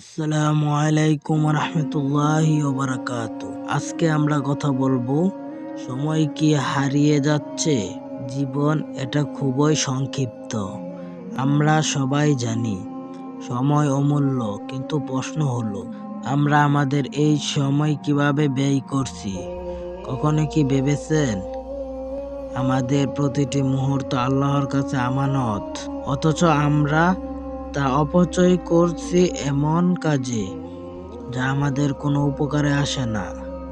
আসসালামু আলাইকুম রহমতুল্লাহি আজকে আমরা কথা বলব, সময় কি হারিয়ে যাচ্ছে? জীবন এটা খুবই সংক্ষিপ্ত। আমরা সবাই জানি, সময় অমূল্য, কিন্তু প্রশ্ন হলো, আমরা আমাদের এই সময় কীভাবে ব্যয় করছি? কখনো কি ভেবেছেন? আমাদের প্রতিটি মুহূর্ত আল্লাহর কাছে আমানত। অথচ আমরা তা অপচয় করছি এমন কাজে, যা আমাদের কোনো উপকারে আসে না।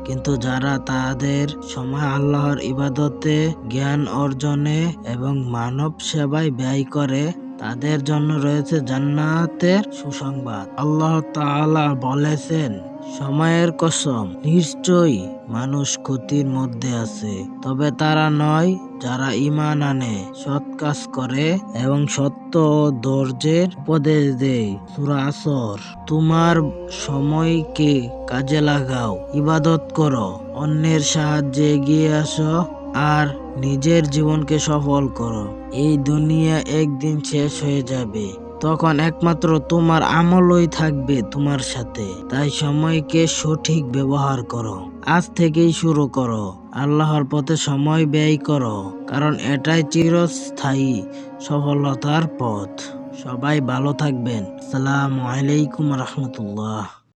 কিন্তু যারা তাদের সময় আল্লাহর ইবাদতে, জ্ঞান অর্জনে এবং মানব সেবায় ব্যয় করে, তাদের জন্য রয়েছে জান্নাতের সুসংবাদ। আল্লাহ তাআলা বলেছেন সময়ের কসম, নিশ্চয়ই মানুষ ক্ষতির মধ্যে আছে। তবে তারা নয়, যারা ইমান আনে, সৎ কাজ করে এবং সত্য ও ধৈর্যের উপদেশ দেয়। সূরা আসর, তোমার সময়কে কাজে লাগাও, ইবাদত করো, অন্যের সাহায্যে এগিয়ে আসো আর নিজের জীবনকে সফল করো। এই দুনিয়া একদিন শেষ হয়ে যাবে। তখন একমাত্র তোমার আমলই থাকবে তোমার সাথে। তাই সময়কে সঠিক ব্যবহার করো। আজ থেকেই শুরু করো। আল্লাহর পথে সময় ব্যয় করো। কারণ এটাই চিরস্থায়ী সফলতার পথ। সবাই ভালো থাকবেন। আসসালামু আলাইকুম রহমতুল্লাহ।